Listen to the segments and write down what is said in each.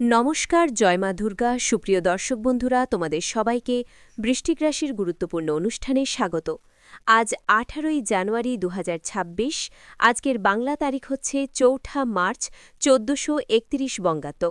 নমস্কার, জয় মা দুর্গা। সুপ্রিয় দর্শক বন্ধুরা, তোমাদের সবাইকে বৃষ্টিক রাশির গুরুত্বপূর্ণ অনুষ্ঠানে স্বাগত। আজ আঠারোই জানুয়ারি দু হাজার ছাব্বিশ, আজকের বাংলা তারিখ হচ্ছে চৌঠা মার্চ চোদ্দশো একত্রিশ বঙ্গাব্দ।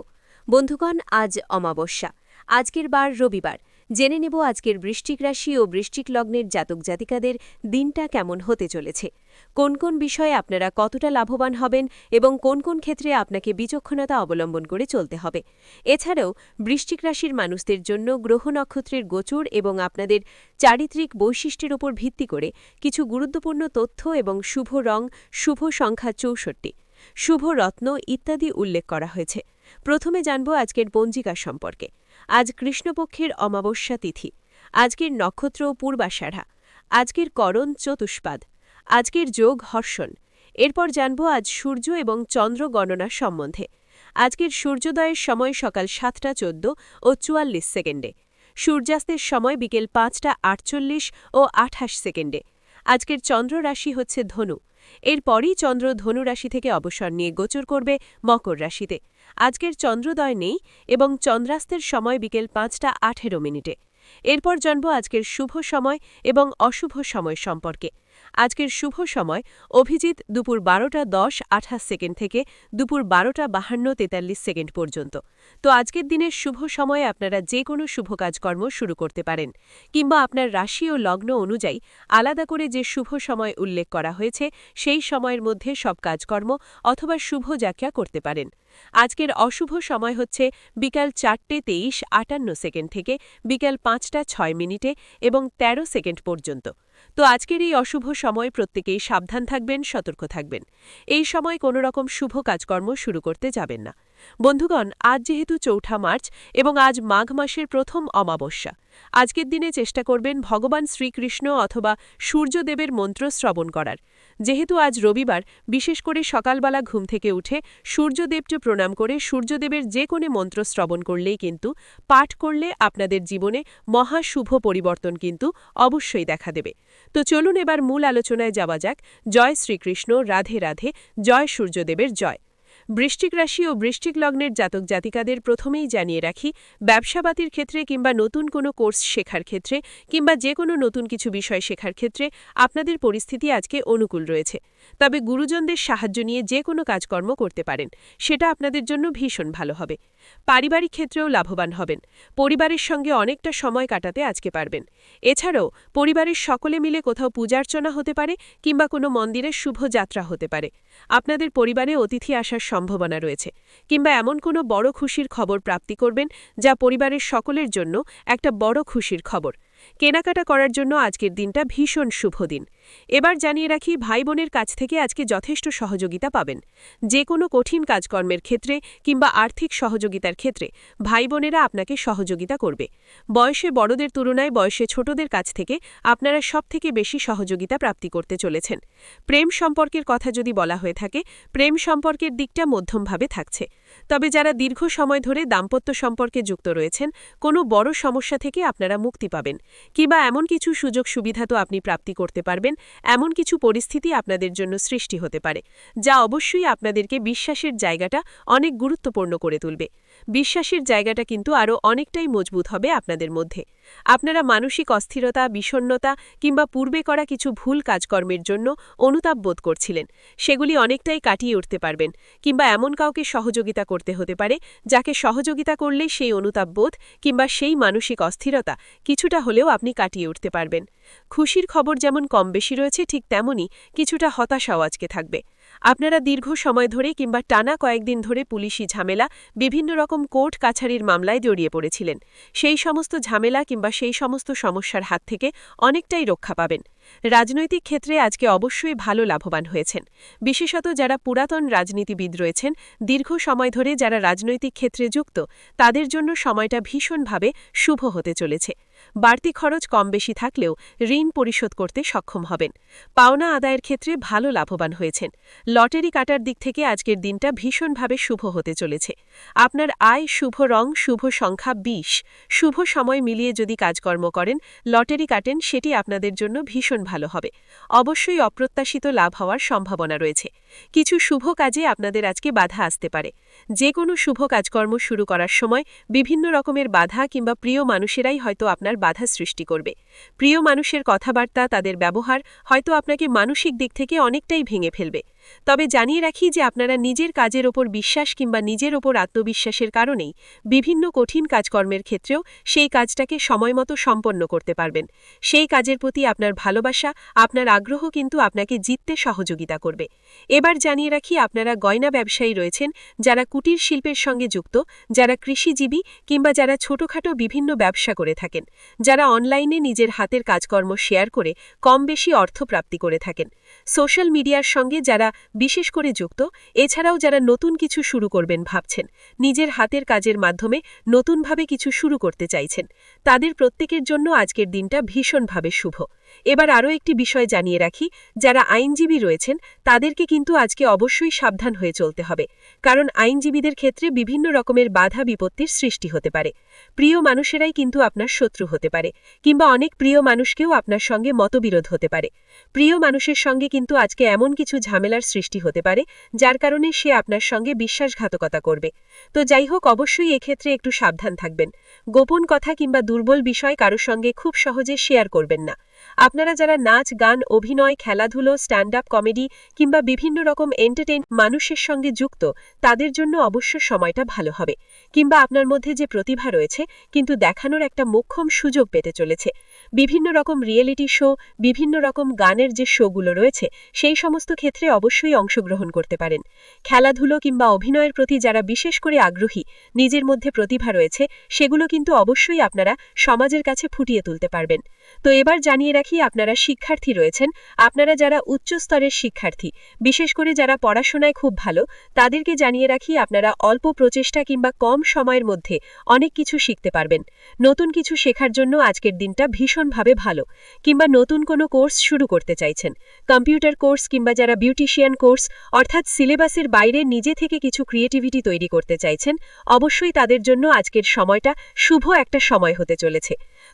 বন্ধুগণ, আজ অমাবস্যা। আজকের বার রবিবার। জেনে নেব আজকের বৃষ্টিক রাশি ও বৃষ্টিক লগ্নের জাতক জাতিকাদের দিনটা কেমন হতে চলেছে। কোন কোন বিষয়ে আপনারা কতটা লাভবান হবেন এবং কোন কোন ক্ষেত্রে আপনাকে বিচক্ষণতা অবলম্বন করে চলতে হবে। এছাড়াও বৃষ্টিক রাশির মানুষদের জন্য গ্রহ নক্ষত্রের গোচর এবং আপনাদের চারিত্রিক বৈশিষ্ট্যের উপর ভিত্তি করে কিছু গুরুত্বপূর্ণ তথ্য এবং শুভ রং, শুভ সংখ্যা চৌষট্টি। শুভ রত্ন ইত্যাদি উল্লেখ করা হয়েছে। প্রথমে জানব আজকের পঞ্জিকা সম্পর্কে। আজ কৃষ্ণপক্ষের অমাবস্যা তিথি। আজকের নক্ষত্র পূর্বাষাঢ়া। আজকের করণ চতুষ্পাদ। আজকের যোগ হর্ষণ। এরপর জানব আজ সূর্য এবং চন্দ্র গণনা সম্বন্ধে। আজকের সূর্যোদয়ের সময় সকাল সাতটা চোদ্দ ও চুয়াল্লিশ সেকেন্ডে। সূর্যাস্তের সময় বিকেল পাঁচটা আটচল্লিশ ও আঠাশ সেকেন্ডে। আজকের চন্দ্র রাশি হচ্ছে ধনু। এরপরই চন্দ্র ধনুরাশি থেকে অবসর নিয়ে গোচর করবে মকর রাশিতে। আজকের চন্দ্রোদয় নেই এবং চন্দ্রাস্তের সময় বিকেল পাঁচটা আঠেরো মিনিটে। এরপর জানব আজকের শুভ সময় এবং অশুভ সময় সম্পর্কে। আজকের শুভ সময়, অভিজিৎ দুপুর বারোটা দশ আঠাশ সেকেন্ড থেকে দুপুর বারোটা বাহান্ন তেতাল্লিশ সেকেন্ড পর্যন্ত। তো আজকের দিনের শুভ সময়ে আপনারা যে কোনো শুভ কাজকর্ম শুরু করতে পারেন, কিংবা আপনার রাশি ও লগ্ন অনুযায়ী আলাদা করে যে শুভ সময় উল্লেখ করা হয়েছে, সেই সময়ের মধ্যে সব কাজকর্ম অথবা শুভ যাত্রা করতে পারেন। আজকের অশুভ সময় হচ্ছে বিকাল চারটে তেইশ আটান্ন সেকেন্ড থেকে বিকাল পাঁচটা ছয় মিনিটে এবং ১৩ সেকেন্ড পর্যন্ত। তো আজকের এই অশুভ সময় প্রত্যেকেই সাবধান থাকবেন, সতর্ক থাকবেন। এই সময় কোনো রকম শুভ কাজকর্ম শুরু করতে যাবেন না। বন্ধুগণ, আজ যেহেতু চৌঠা মার্চ এবং আজ মাঘ মাসের প্রথম অমাবস্যা, আজকের দিনে চেষ্টা করবেন ভগবান শ্রীকৃষ্ণ অথবা সূর্যদেবের মন্ত্র শ্রবণ করার। যেহেতু আজ রবিবার, বিশেষ করে সকালবেলা ঘুম থেকে উঠে সূর্যদেবকে প্রণাম করে সূর্যদেবের যে কোনো মন্ত্র শ্রবণ করলেই কিন্তু, পাঠ করলে আপনাদের জীবনে মহা শুভ পরিবর্তন কিন্তু অবশ্যই দেখা দেবে। তো চলুন এবার মূল আলোচনায় যাওয়া যাক। জয় শ্রীকৃষ্ণ, রাধে রাধে, জয় সূর্যদেবের জয়। বৃষ্টিক রাশি ও বৃষ্টিক লগ্নের জাতক জাতিকাদের প্রথমেই জানিয়ে রাখি ব্যবসাবাতির ক্ষেত্রে কিংবা নতুন কোনো কোর্স শেখার ক্ষেত্রে কিংবা যে কোনো নতুন কিছু বিষয় শেখার ক্ষেত্রে আপনাদের পরিস্থিতি আজকে অনুকূল রয়েছে। তবে গুরুজনদের সাহায্য নিয়ে যে কোনো কাজকর্ম করতে পারেন, সেটা আপনাদের জন্য ভীষণ ভালো হবে। পারিবারিক ক্ষেত্রেও লাভবান হবেন, পরিবারের সঙ্গে অনেকটা সময় কাটাতে আজকে পারবেন। এছাড়াও পরিবারের সকলে মিলে কোথাও পূজার্চনা হতে পারে কিংবা কোনো মন্দিরের শুভ যাত্রা হতে পারে। আপনাদের পরিবারে অতিথি আসার সম্ভাবনা রয়েছে, কিংবা এমন কোনো বড় খুশির খবর প্রাপ্তি করবেন যা পরিবারের সকলের জন্য একটা বড় খুশির খবর। কেনাকাটা করার জন্য আজকের দিনটা ভীষণ শুভ দিন। এবার জানিয়ে রাখি ভাই বোনের কাছ থেকে আজকে যথেষ্ট সহযোগিতা পাবেন। যে কোনো কঠিন কাজকর্মের ক্ষেত্রে কিংবা আর্থিক সহযোগিতার ক্ষেত্রে ভাই বোনেরা আপনাকে সহযোগিতা করবে। বয়সে বড়দের তুলনায় বয়সে ছোটদের কাছ থেকে আপনারা সবথেকে বেশি সহযোগিতা প্রাপ্তি করতে চলেছেন। প্রেম সম্পর্কের কথা যদি বলা হয়ে থাকে, প্রেম সম্পর্কের দিকটা মধ্যমভাবে থাকছে। তবে যারা দীর্ঘ সময় ধরে দাম্পত্য সম্পর্কে যুক্ত রয়েছেন, কোনো বড় সমস্যা থেকে আপনারা মুক্তি পাবেন। কিংবা এমন কিছু সুযোগ সুবিধা তো আপনি প্রাপ্তি করতে পারবেন এমন কিছু পরিস্থিতি আপনাদের জন্য সৃষ্টি হতে পারে, যা অবশ্যই আপনাদেরকে বিশ্বাসের জায়গাটা অনেক গুরুত্বপূর্ণ করে তুলবে। বিশ্বাসের জায়গাটা কিন্তু আরও অনেকটাই মজবুত হবে আপনাদের মধ্যে। আপনারা মানসিক অস্থিরতা বিষণ্নতা কিংবা পূর্বে করা কিছু ভুল কাজকর্মের জন্য অনুতাপ বোধ করছিলেন। সেগুলি অনেকটাই কাটিয়ে উঠতে পারবেন কিংবা এমন কাউকে সহযোগিতা করতে হতে পারে যাকে সহযোগিতা করলে সেই অনুতাপ বোধ কিংবা সেই মানসিক অস্থিরতা কিছুটা হলেও আপনি কাটিয়ে উঠতে পারবেন। খুশির খবর যেমন কম বেশি রয়েছে ঠিক তেমনই কিছুটা হতাশাও আজকে থাকবে। আপনারা দীর্ঘ সময় ধরে কিংবা টানা কয়েকদিন ধরে পুলিশি ঝামেলা, বিভিন্ন রকম কোর্ট কাছারির মামলায় জড়িয়ে পড়েছিলেন। সেই সমস্ত ঝামেলা কিংবা সেই সমস্ত সমস্যার হাত থেকে অনেকটাই রক্ষা পাবেন। রাজনৈতিক ক্ষেত্রে আজকে অবশ্যই ভালো লাভবান হয়েছেন। বিশেষত যারা পুরাতন রাজনীতিবিদ রয়েছেন, দীর্ঘ সময় ধরে যারা রাজনৈতিক ক্ষেত্রে যুক্ত, তাদের জন্য সময়টা ভীষণভাবে শুভ হতে চলেছে। বাড়তি খরচ কম বেশি থাকলেও ঋণ পরিশোধ করতে সক্ষম হবেন। পাওনা আদায়ের ক্ষেত্রে ভালো লাভবান হয়েছেন। লটারি কাটার দিক থেকে আজকের দিনটা ভীষণভাবে শুভ হতে চলেছে। আপনার আয় শুভ রং, শুভ সংখ্যা বিশ। শুভ সময় মিলিয়ে যদি কাজকর্ম করেন, লটারি কাটেন, সেটি আপনাদের জন্য ভীষণ ভালো হবে। অবশ্যই অপ্রত্যাশিত লাভ হওয়ার সম্ভাবনা রয়েছে। কিছু শুভ কাজে আপনাদের আজকে বাধা আসতে পারে। যে কোনো শুভ কাজকর্ম শুরু করার সময় বিভিন্ন রকমের বাধা কিংবা প্রিয় মানুষেরাই হয়তো আপনার বাধা সৃষ্টি করবে। প্রিয় মানুষের কথাবার্তা, তাদের ব্যবহার হয়তো আপনাকে মানসিক দিক থেকে অনেকটাই ভেঙে ফেলবে। তবে জানিয়ে রাখি যে আপনারা নিজের কাজের ওপর বিশ্বাস কিংবা নিজের ওপর আত্মবিশ্বাসের কারণেই বিভিন্ন কঠিন কাজকর্মের ক্ষেত্রেও সেই কাজটাকে সময়মতো সম্পন্ন করতে পারবেন। সেই কাজের প্রতি আপনার ভালোবাসা, আপনার আগ্রহ কিন্তু আপনাকে জিততে সহযোগিতা করবে। এবার জানিয়ে রাখি আপনারা গয়না ব্যবসায়ী রয়েছেন, যারা কুটির শিল্পের সঙ্গে যুক্ত, যারা কৃষিজীবী কিংবা যারা ছোটখাটো বিভিন্ন ব্যবসা করে থাকেন, যারা অনলাইনে নিজের হাতের কাজকর্ম শেয়ার করে কম বেশি অর্থ প্রাপ্তি করে থাকেন। সোশ্যাল মিডিয়ার সঙ্গে যারা বিশেষ করে যুক্ত, এছাড়াও যারা নতুন কিছু শুরু করবেন ভাবছেন, নিজের হাতের কাজের মাধ্যমে নতুনভাবে কিছু শুরু করতে চাইছেন, তাদের প্রত্যেকের জন্য আজকের দিনটা ভীষণভাবে শুভ। এবার আরও একটি বিষয় জানিয়ে রাখি, যারা আইনজীবী রয়েছেন, তাদেরকে কিন্তু আজকে অবশ্যই সাবধান হয়ে চলতে হবে, কারণ আইনজীবীদের ক্ষেত্রে বিভিন্ন রকমের বাধা বিপত্তির সৃষ্টি হতে পারে। প্রিয় মানুষেরাই কিন্তু আপনার শত্রু হতে পারে, কিংবা অনেক প্রিয় মানুষকেও আপনার সঙ্গে মতবিরোধ হতে পারে। প্রিয় মানুষের সঙ্গে কিন্তু আজকে এমন কিছু ঝামেলার সৃষ্টি হতে পারে, যার কারণে সে আপনার সঙ্গে বিশ্বাসঘাতকতা করবে। তো যাই হোক, অবশ্যই এক্ষেত্রে একটু সাবধান থাকবেন। গোপন কথা কিংবা দুর্বল বিষয় কারোর সঙ্গে খুব সহজে শেয়ার করবেন না। আপনারা যারা নাচ, গান, অভিনয়, খেলাধুলো স্ট্যান্ড আপ কমেডি কিংবা বিভিন্ন রকম এন্টারটেইন মানুষের সঙ্গে যুক্ত, তাদের জন্য অবশ্য সময়টা ভালো হবে। কিংবা আপনার মধ্যে যে প্রতিভা রয়েছে, কিন্তু দেখানোর একটা মোক্ষম সুযোগ পেতে চলেছে। বিভিন্ন রকম রিয়েলিটি শো বিভিন্ন রকম গানের যে শোগুলো রয়েছে, সেই সমস্ত ক্ষেত্রে অবশ্যই অংশগ্রহণ করতে পারেন। খেলাধুলো কিংবা অভিনয়ের প্রতি যারা বিশেষ করে আগ্রহী, নিজের মধ্যে প্রতিভা রয়েছে, সেগুলো কিন্তু অবশ্যই আপনারা সমাজের কাছে ফুটিয়ে তুলতে পারবেন। তো এবার জানিয়ে রাখি, আপনারা শিক্ষার্থী রয়েছেন, আপনারা যারা উচ্চ স্তরের শিক্ষার্থী, বিশেষ করে যারা পড়াশোনায় খুব ভালো, তাদেরকে জানিয়ে রাখি, আপনারা অল্প প্রচেষ্টা কিংবা কম সময়ের মধ্যে অনেক কিছু শিখতে পারবেন। নতুন কিছু শেখার জন্য আজকের দিনটা ভীষণভাবে ভালো, কিংবা নতুন কোনো কোর্স শুরু করতে চাইছেন। কম্পিউটার কোর্স কিংবা যারা বিউটিশিয়ান কোর্স, অর্থাৎ সিলেবাসের বাইরে নিজে থেকে কিছু ক্রিয়েটিভিটি তৈরি করতে চাইছেন, অবশ্যই তাদের জন্য আজকের সময়টা শুভ একটা সময় হতে চলেছে।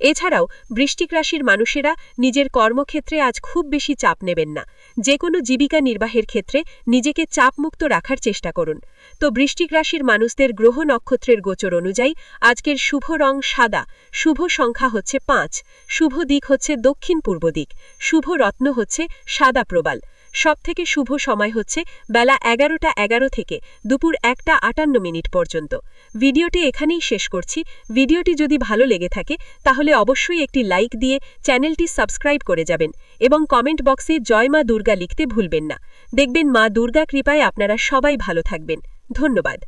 এছাড়াও বৃষ্টিক রাশির মানুষেরা নিজের কর্মক্ষেত্রে আজ খুব বেশি চাপ নেবেন না। যে কোনো জীবিকা নির্বাহের ক্ষেত্রে নিজেকে চাপমুক্ত রাখার চেষ্টা করুন। তো বৃষ্টিক রাশির মানুষদের গ্রহ নক্ষত্রের গোচর অনুযায়ী আজকের শুভ রং সাদা, শুভ সংখ্যা হচ্ছে পাঁচ, শুভ দিক হচ্ছে দক্ষিণ পূর্ব দিক, শুভ রত্ন হচ্ছে সাদা প্রবাল। সবথেকে শুভ সময় হচ্ছে বেলা এগারোটা এগারো থেকে দুপুর একটা আটান্ন মিনিট পর্যন্ত। ভিডিওটি এখানেই শেষ করছি। ভিডিওটি যদি ভালো লেগে থাকে, তাহলে অবশ্যই একটি লাইক দিয়ে চ্যানেলটি সাবস্ক্রাইব করে যাবেন এবং কমেন্ট বক্সে জয় মা দুর্গা লিখতে ভুলবেন না। দেখবেন মা দুর্গা কৃপায় আপনারা সবাই ভালো থাকবেন। ধন্যবাদ।